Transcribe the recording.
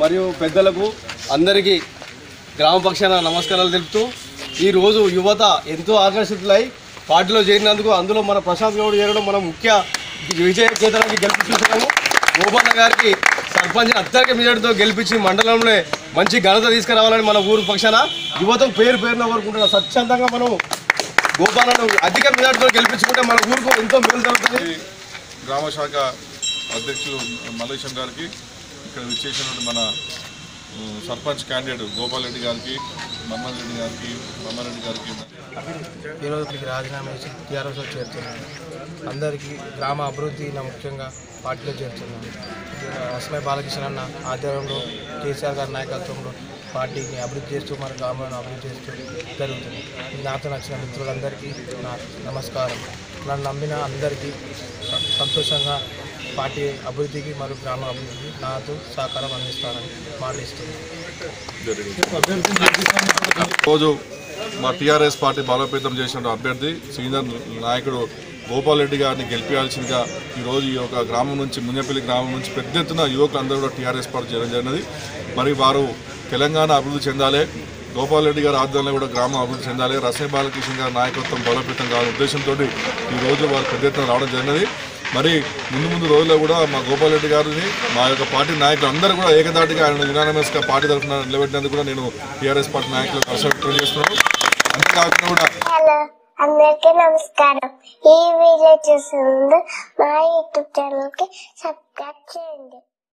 మరియు పెద్దలకు అందరికీ గ్రామ పక్షాన నమస్కారాలు తెలుపుతూ ఈరోజు యువత ఎంతో ఆకర్షితులై పార్టీలో చేరినందుకు అందులో మన ప్రశాంత్ గౌడ్ చేరడం మన ముఖ్య విజయ కేంద్రానికి గెలిపించుకున్నాము గోపన్న గారికి సర్పంచ్ అత్యధిక మెజార్టీతో గెలిపించి మండలంలో మంచి ఘనత తీసుకురావాలని మన ఊరు పక్షాన యువతకు పేరు పేరున కోరుకుంటున్నాం. స్వచ్ఛందంగా మనం గోపాలను అధిక మెజార్టీతో గెలిపించుకుంటే మన ఊరుకు ఎంతో మేలు జరుగుతుంది. గ్రామ శాఖ అధ్యక్షులు మల్లేశం గారికి ఇక్కడ విచ్చేసినటువంటి మన సర్పంచ్ క్యాండిడేట్ గోపాల్ రెడ్డి గారికి మన్మోహన్ రెడ్డి గారికి మమ్మారెడ్డి గారికి ఈరోజు ఇక్కడికి రాజీనామా చేసి టీఆర్ఎస్లో చేరుతున్నాను అందరికీ గ్రామ అభివృద్ధిలో ముఖ్యంగా పార్టీలో చేరుతున్నాను అస్మై బాలకృష్ణ అన్న ఆధ్వర్యంలో కేసీఆర్ గారి నాయకత్వంలో పార్టీని అభివృద్ధి చేస్తూ మన గ్రామాలను అభివృద్ధి చేస్తూ జరుగుతుంది. నాతో నచ్చిన మిత్రులందరికీ నా నమస్కారం. నన్ను నమ్మిన అందరికీ సంతోషంగా పార్టీ అభివృద్ధికి మరియు గ్రామ అభివృద్ధికి నాతో సహకారం అందిస్తానని మాటిస్తున్నాను రోజు మా టీఆర్ఎస్ పార్టీ బలోపేతం చేసిన అభ్యర్థి సీనియర్ నాయకుడు గోపాల్ రెడ్డి గారిని గెలిపించాల్సిందిగా ఈరోజు ఈ యొక్క గ్రామం నుంచి మున్యపల్లి గ్రామం నుంచి పెద్ద ఎత్తున యువకులందరూ కూడా టీఆర్ఎస్ పార్టీ చేయడం జరిగినది. మరి వారు తెలంగాణ అభివృద్ధి చెందాలి గోపాల్ రెడ్డి గారి ఆధ్వర్యంలో కూడా గ్రామం అభివృద్ధి చెందాలి రసే బాలకృష్ణ గారి నాయకత్వం బలోపేతం కావాలనే ఉద్దేశంతో ఈ రోజు వారు పెద్ద ఎత్తున రావడం జరిగినది. మరి ముందు ముందు రోజుల్లో కూడా మా గోపాల్ రెడ్డి గారిని మా యొక్క పార్టీ నాయకులు అందరూ కూడా ఏకదాటిగా ఆయన యునానమస్గా పార్టీ తరఫున నిలబెట్టినందుకు కూడా నేను టీఆర్ఎస్ పార్టీ నాయకులు హర్షం వ్యక్తం చేస్తున్నాను. అంతేకాకుండా కూడా అందరికీ నమస్కారం. ఈ వీడియో చూసినందుకు మా యూట్యూబ్ ఛానల్కి సబ్స్క్రైబ్ చేయండి.